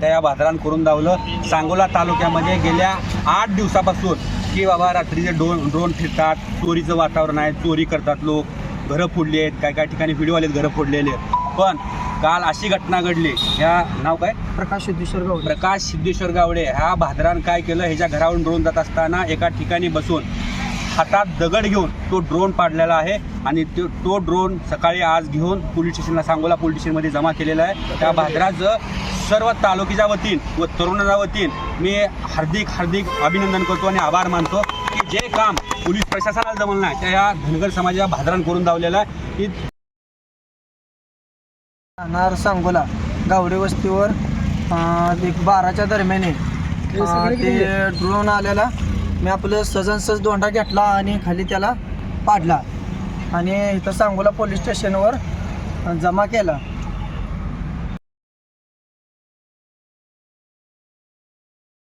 त्या या भादरान करून दावलं सांगोला तालुक्यामध्ये गेल्या आठ दिवसापासून की बाबा रात्रीचे ड्रोन ड्रोन फिरतात चोरीचं वातावरण आहे चोरी करतात लोक. घरं फोडली आहेत काय काय ठिकाणी व्हिडिओ आलेत घरं फोडलेले पण काल अशी घटना घडली. या नाव काय? प्रकाश सिद्धेश्वर गावडे. प्रकाश सिद्धेश्वर गावडे. ह्या भादरान काय केलं? ह्याच्या घरावरून ड्रोन जात असताना एका ठिकाणी बसून हातात दगड घेऊन तो ड्रोन पाडलेला आहे आणि तो तो ड्रोन सकाळी आज घेऊन पोलीस स्टेशनला सांगोला पोलीस स्टेशनमध्ये जमा केलेला आहे. त्या भादराचं सर्व तालुक्याच्या वतीन व तरुणाच्या वतीन मी हार्दिक हार्दिक अभिनंदन करतो आणि आभार मानतो की जे काम पोलीस प्रशासनाला जमलं नाही त्या या धनगर समाजाच्या भादरान करून दावलेलं आहे. की राहणार सांगोला गावडे वस्तीवर अं, एक बाराच्या दरम्यान. अं, ते ड्रोन आलेला. मी आपलं सजन सज दोंडा घेतला आणि खाली त्याला पाडला. आणि इथं सांगोला पोलीस स्टेशनवर अं, जमा केला.